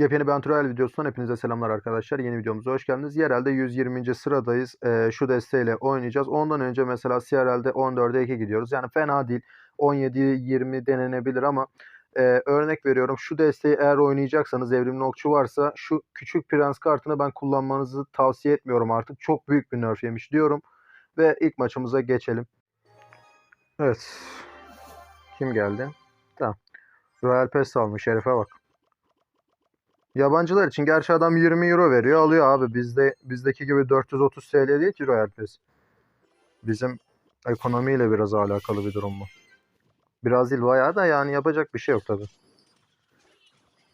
Yepyeni bir antrenör videosundan hepinize selamlar arkadaşlar. Yeni videomuza hoş geldiniz. Yerelde 120. sıradayız. Ee, şu desteğiyle oynayacağız. Ondan önce mesela CRL'de 14'e 2 gidiyoruz. Yani fena değil. 17-20 denenebilir ama e, örnek veriyorum. Şu desteği eğer oynayacaksanız evrimli okçu varsa şu küçük prens kartını ben kullanmanızı tavsiye etmiyorum artık. Çok büyük bir nerf yemiş diyorum. Ve ilk maçımıza geçelim. Evet. Kim geldi? Tamam. Royal Pass almış herife bak. Yabancılar için gerçi adam 20 euro veriyor alıyor abi. Bizde bizdeki gibi 430 TL değil ki Royal Pass. Bizim ekonomiyle biraz alakalı bir durum bu. Biraz değil bayağı da yani yapacak bir şey yok tabi.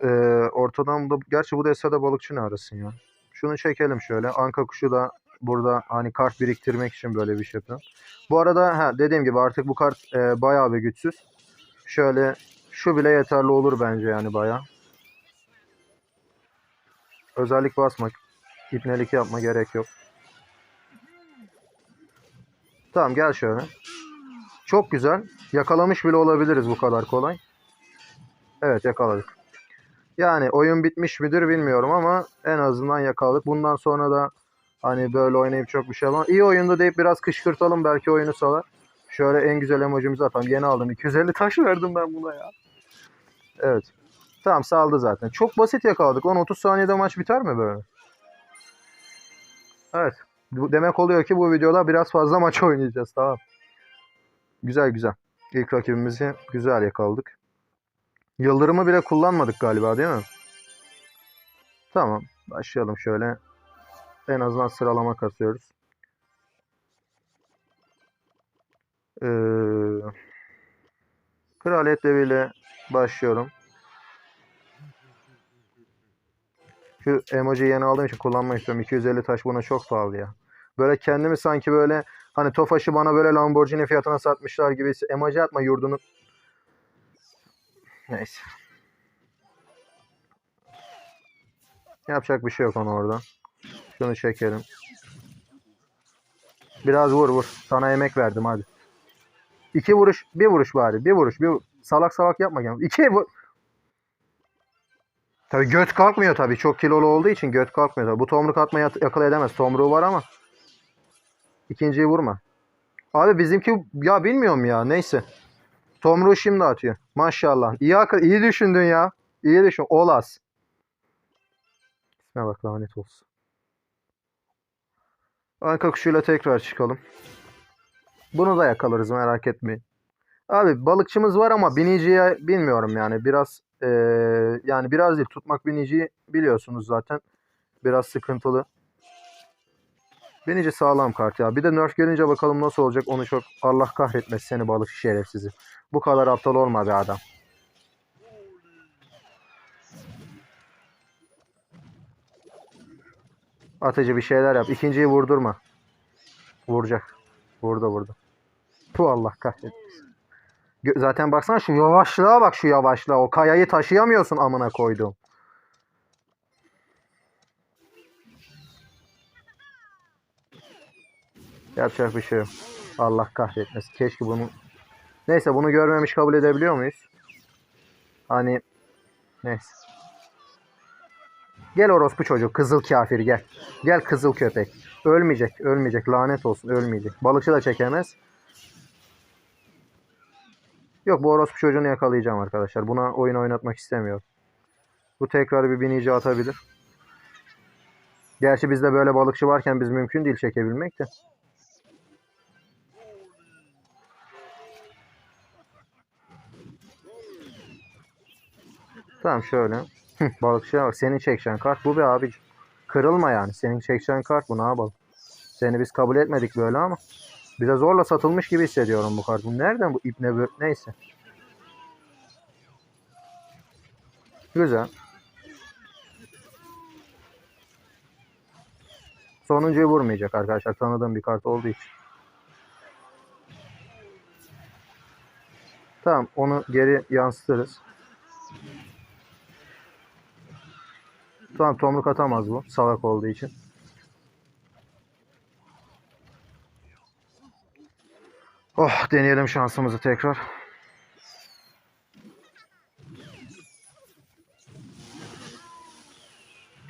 Ee, ortadan da gerçi bu destede balıkçı ne arasın ya. Şunu çekelim şöyle. Anka kuşu da burada hani kart biriktirmek için böyle bir şey yapıyor. Bu arada ha, dediğim gibi artık bu kart e, bayağı bir güçsüz. Şöyle şu bile yeterli olur bence yani bayağı. Özellik basmak. İpnelik yapma gerek yok. Tamam gel şöyle. Çok güzel. Yakalamış bile olabiliriz bu kadar kolay. Evet yakaladık. Yani oyun bitmiş midir bilmiyorum ama en azından yakaladık. Bundan sonra da hani böyle oynayıp çok bir şey yapamam. İyi oyundu deyip biraz kışkırtalım belki oyunu salar. Şöyle en güzel emojimizi atalım. Yeni aldım. 250 taş verdim ben buna ya. Evet. Tamam saldı zaten. Çok basit yakaladık. 10-30 saniyede maç biter mi böyle? Evet. Demek oluyor ki bu videoda biraz fazla maç oynayacağız. Tamam. Güzel güzel. İlk rakibimizi güzel yakaladık. Yıldırımı bile kullanmadık galiba değil mi? Tamam. Başlayalım şöyle. En azından sıralama kasıyoruz. Ee, Kraliyet deviyle başlıyorum. Şu emoji yeni aldığım için kullanmak istiyorum. 250 taş buna çok pahalı ya. Böyle kendimi sanki böyle hani Tofaş'ı bana böyle Lamborghini fiyatına satmışlar gibi emoji atma yurdunu. Neyse. Yapacak bir şey yok onu orada. Şunu çekelim. Biraz vur vur. Sana emek verdim hadi. İki vuruş, bir vuruş bari. Bir vuruş, bir vur- salak salak yapma gel. İki vur. Tabii göt kalkmıyor tabii. Çok kilolu olduğu için göt kalkmıyor tabii. Bu tomruk atmayı yakala edemez. Tomruğu var ama. İkinciyi vurma. Abi bizimki ya bilmiyorum ya. Neyse. Tomruğu şimdi atıyor. Maşallah. İyi akıl, iyi düşündün ya. İyi düşün. Olas. İsme bak lanet olsun. Anka kuşuyla tekrar çıkalım. Bunu da yakalarız merak etmeyin. Abi balıkçımız var ama biniciye bilmiyorum yani. Biraz eee, yani biraz değil tutmak biniciyi biliyorsunuz zaten. Biraz sıkıntılı. Binici sağlam kart ya. Bir de nerf gelince bakalım nasıl olacak onu çok Allah kahretmesin seni balıkçı şerefsizi. Bu kadar aptal olma be adam. Atıcı bir şeyler yap. İkinciyi vurdurma. Vuracak. Vurdu vurdu. Tu Allah kahretmesin. Zaten baksana şu yavaşlığa bak şu yavaşlığa. O kayayı taşıyamıyorsun amına koyduğum. Yapacak bir şey yok. Allah kahretmesin. Keşke bunu... Neyse bunu görmemiş kabul edebiliyor muyuz? Hani... Neyse. Gel orospu çocuk. Kızıl kafir gel. Gel kızıl köpek. Ölmeyecek. Ölmeyecek. Lanet olsun. Ölmeyecek. Balıkçı da çekemez. Yok bu orospu çocuğunu yakalayacağım arkadaşlar. Buna oyun oynatmak istemiyorum. Bu tekrar bir binici atabilir. Gerçi bizde böyle balıkçı varken biz mümkün değil çekebilmek de. Tamam şöyle. Balıkçıya bak. Senin çekeceğin kart bu be abi. Kırılma yani. Senin çekeceğin kart bu ne yapalım. Seni biz kabul etmedik böyle ama. Bize zorla satılmış gibi hissediyorum bu kart. Nereden bu ipne bö- Neyse. Güzel. Sonuncuyu vurmayacak arkadaşlar. Tanıdığım bir kart olduğu için. Tamam onu geri yansıtırız. Tamam tomruk atamaz bu. Salak olduğu için. Oh deneyelim şansımızı tekrar.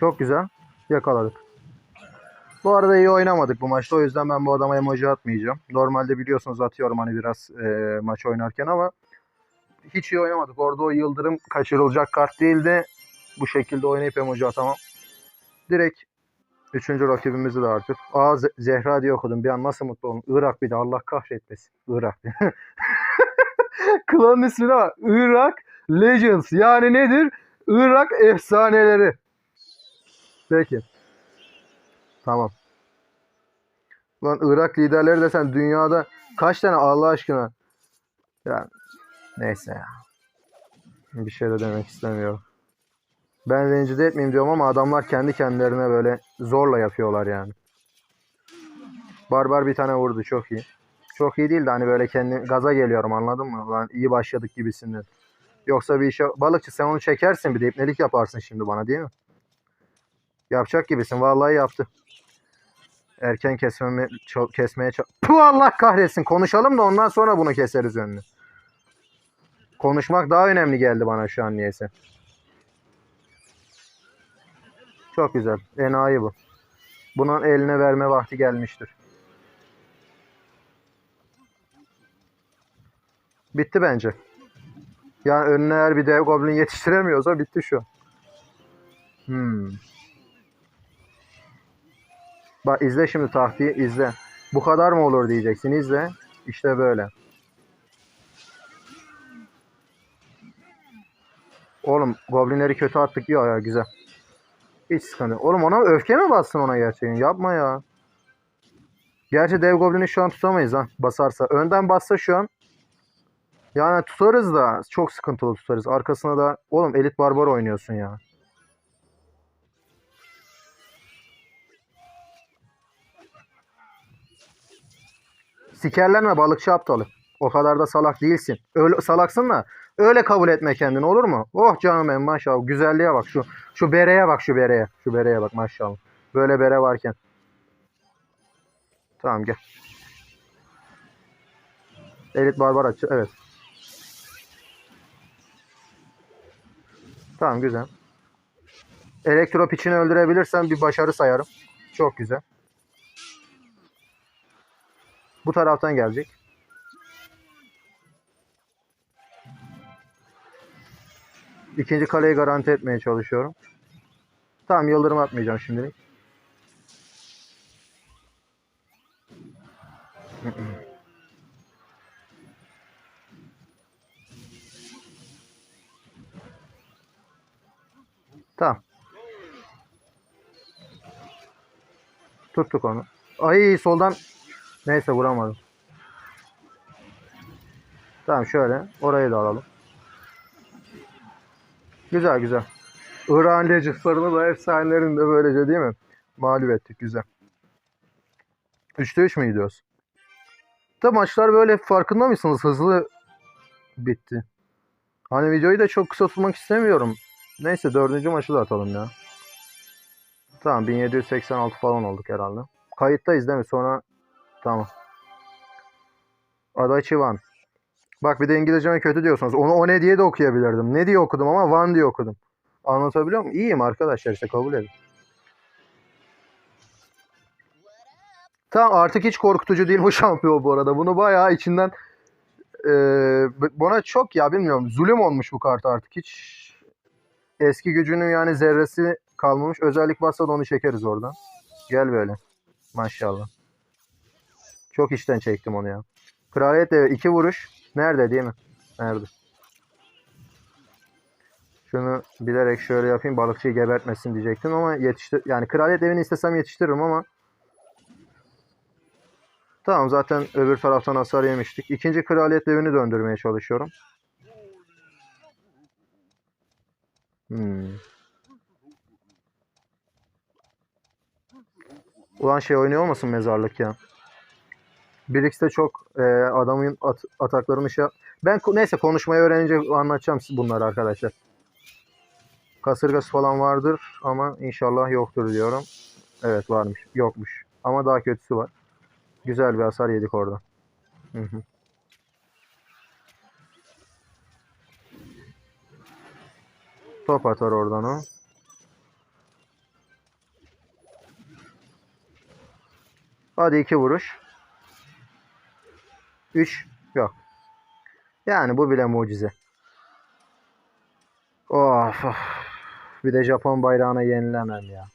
Çok güzel. Yakaladık. Bu arada iyi oynamadık bu maçta. O yüzden ben bu adama emoji atmayacağım. Normalde biliyorsunuz atıyorum hani biraz e, maç oynarken ama hiç iyi oynamadık. Orada o yıldırım kaçırılacak kart değildi. Bu şekilde oynayıp emoji atamam. Direkt üçüncü rakibimizi de artık. Aa Zehra diye okudum. Bir an nasıl mutlu oldum. Irak bir de Allah kahretmesin. Irak. Klanın ismi ne? Irak Legends. Yani nedir? Irak efsaneleri. Peki. Tamam. Lan Irak liderleri desen dünyada kaç tane Allah aşkına? Ya neyse ya. Bir şey de demek istemiyorum. Ben rencide etmeyeyim diyorum ama adamlar kendi kendilerine böyle zorla yapıyorlar yani. Barbar bir tane vurdu çok iyi. Çok iyi değil de hani böyle kendi gaza geliyorum anladın mı? Lan iyi başladık gibisinden. Yoksa bir işe balıkçı sen onu çekersin bir de ipnelik yaparsın şimdi bana değil mi? Yapacak gibisin. Vallahi yaptı. Erken kesmemi kesmeye Puh, Allah kahretsin. Konuşalım da ondan sonra bunu keseriz önünü. Konuşmak daha önemli geldi bana şu an niyeyse. Çok güzel. Enayi bu. Bunun eline verme vakti gelmiştir. Bitti bence. Yani önüne eğer bir dev goblin yetiştiremiyorsa bitti şu. Hmm. Bak izle şimdi tahtiyi izle. Bu kadar mı olur diyeceksin izle. İşte böyle. Oğlum goblinleri kötü attık ya ya güzel. Hiç sıkıntı. yok. Oğlum ona öfke mi bassın ona gerçekten? Yapma ya. Gerçi dev goblini şu an tutamayız ha basarsa. Önden bassa şu an yani tutarız da çok sıkıntılı tutarız. Arkasına da oğlum elit barbar oynuyorsun ya. Sikerlenme balıkçı aptalı. O kadar da salak değilsin. Öyle salaksın da öyle kabul etme kendini olur mu? Oh canım benim maşallah. Güzelliğe bak şu. Şu bereye bak şu bereye. Şu bereye bak maşallah. Böyle bere varken. Tamam gel. Elit barbar açı. Evet. Tamam güzel. Elektro piçini öldürebilirsen bir başarı sayarım. Çok güzel. Bu taraftan gelecek. İkinci kaleyi garanti etmeye çalışıyorum. Tamam yıldırım atmayacağım şimdilik. Tamam. Tuttuk onu. Ay soldan neyse vuramadım. Tamam şöyle orayı da alalım. Güzel güzel. Irak'ın Legends'larını da efsanelerini de böylece değil mi? Mağlup ettik güzel. 3'te 3 mü gidiyoruz? Da maçlar böyle farkında mısınız? Hızlı bitti. Hani videoyu da çok kısa tutmak istemiyorum. Neyse dördüncü maçı da atalım ya. Tamam 1786 falan olduk herhalde. Kayıttayız değil mi? Sonra tamam. Adachi Van. Bak bir de İngilizceme kötü diyorsunuz. Onu o ne diye de okuyabilirdim. Ne diye okudum ama Van diye okudum. Anlatabiliyor muyum? İyiyim arkadaşlar işte kabul edin. Tamam artık hiç korkutucu değil bu şampiyon bu arada. Bunu bayağı içinden eee bana çok ya bilmiyorum zulüm olmuş bu kart artık. Hiç eski gücünün yani zerresi kalmamış. Özellik bassa da onu çekeriz oradan. Gel böyle. Maşallah. Çok içten çektim onu ya. Kraliyet de iki vuruş. Nerede değil mi? Nerede? Şunu bilerek şöyle yapayım balıkçıyı gebertmesin diyecektim ama yetiştir yani kraliyet evini istesem yetiştiririm ama Tamam zaten öbür taraftan hasar yemiştik. İkinci kraliyet evini döndürmeye çalışıyorum. Hmm. Ulan şey oynuyor olmasın mezarlık ya. 1x'te çok e, adamın at, ataklarını şey... Ben neyse konuşmayı öğrenince anlatacağım bunları arkadaşlar. Kasırgası falan vardır ama inşallah yoktur diyorum. Evet varmış. Yokmuş. Ama daha kötüsü var. Güzel bir hasar yedik orada. Hı hı. Top atar oradan o. Hadi iki vuruş. Üç. Yok. Yani bu bile mucize. Of, of. Bir de Japon bayrağına yenilemem ya.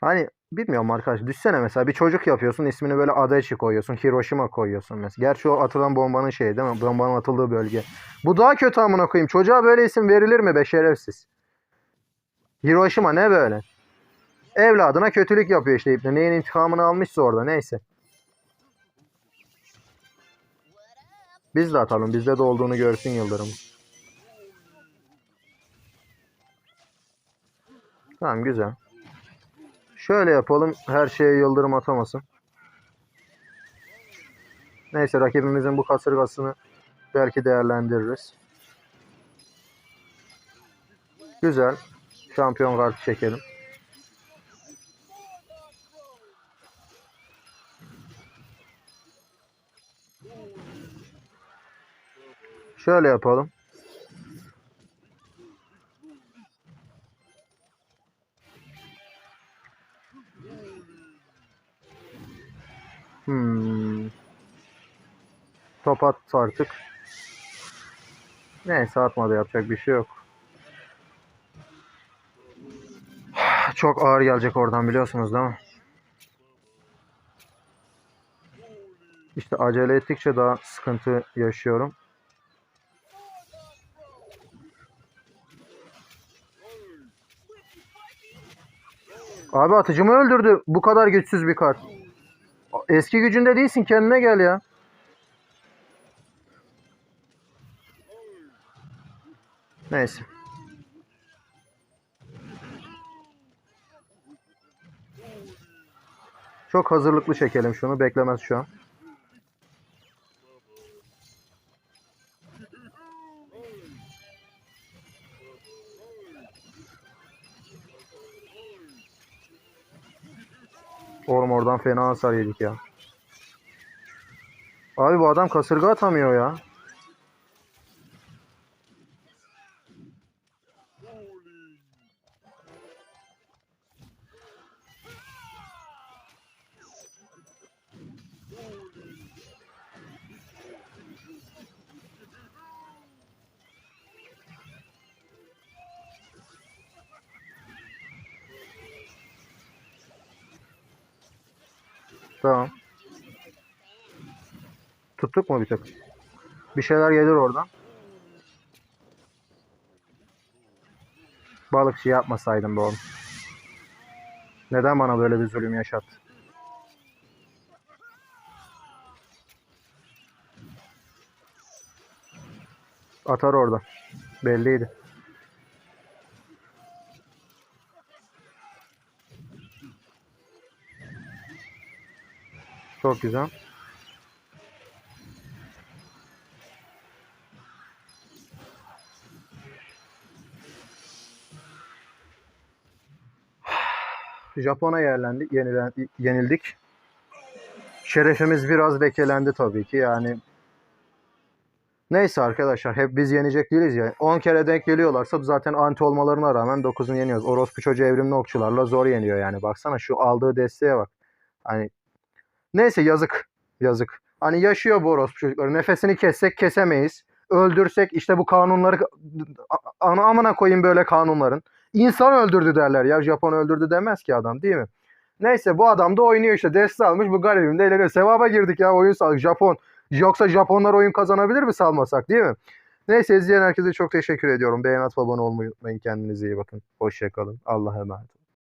Hani bilmiyorum arkadaş. Düşsene mesela bir çocuk yapıyorsun ismini böyle Adachi koyuyorsun. Hiroşima koyuyorsun mesela. Gerçi o atılan bombanın şeyi değil mi? Bombanın atıldığı bölge. Bu daha kötü amına koyayım. Çocuğa böyle isim verilir mi be şerefsiz? Hiroşima ne böyle? Evladına kötülük yapıyor işte İbni. Neyin intikamını almışsa orada neyse. Biz de atalım. Bizde de olduğunu görsün Yıldırım. Tamam güzel. Şöyle yapalım. Her şeye Yıldırım atamasın. Neyse rakibimizin bu kasırgasını belki değerlendiririz. Güzel. Şampiyon kartı çekelim. Şöyle yapalım. Hmm. Top at artık. Neyse atmadı yapacak bir şey yok. Çok ağır gelecek oradan biliyorsunuz değil mi? İşte acele ettikçe daha sıkıntı yaşıyorum. Abi atıcımı öldürdü. Bu kadar güçsüz bir kart. Eski gücünde değilsin kendine gel ya. Neyse. Çok hazırlıklı çekelim şunu. Beklemez şu an. Fena hasar yedik ya. Abi bu adam kasırga atamıyor ya. Tamam. Tuttuk mu bir tık? Bir şeyler gelir oradan. Balıkçı yapmasaydım be oğlum. Neden bana böyle bir zulüm yaşattı? Atar orada. Belliydi. Çok güzel. Japon'a yerlendi, yenilen, yenildik. Şerefimiz biraz lekelendi tabii ki yani. Neyse arkadaşlar hep biz yenecek değiliz ya. 10 kere denk geliyorlarsa zaten anti olmalarına rağmen 9'unu yeniyoruz. Orospu çocuğu evrimli okçularla zor yeniyor yani. Baksana şu aldığı desteğe bak. Hani Neyse yazık. Yazık. Hani yaşıyor bu orospu çocukları. Nefesini kessek kesemeyiz. Öldürsek işte bu kanunları ana amına koyayım böyle kanunların. İnsan öldürdü derler ya. Japon öldürdü demez ki adam değil mi? Neyse bu adam da oynuyor işte. Deste almış bu garibim de eğleniyor. Sevaba girdik ya oyun sağlık. Japon. Yoksa Japonlar oyun kazanabilir mi salmasak değil mi? Neyse izleyen herkese çok teşekkür ediyorum. Beğen atıp abone olmayı unutmayın. Kendinize iyi bakın. Hoşçakalın. Allah'a emanet.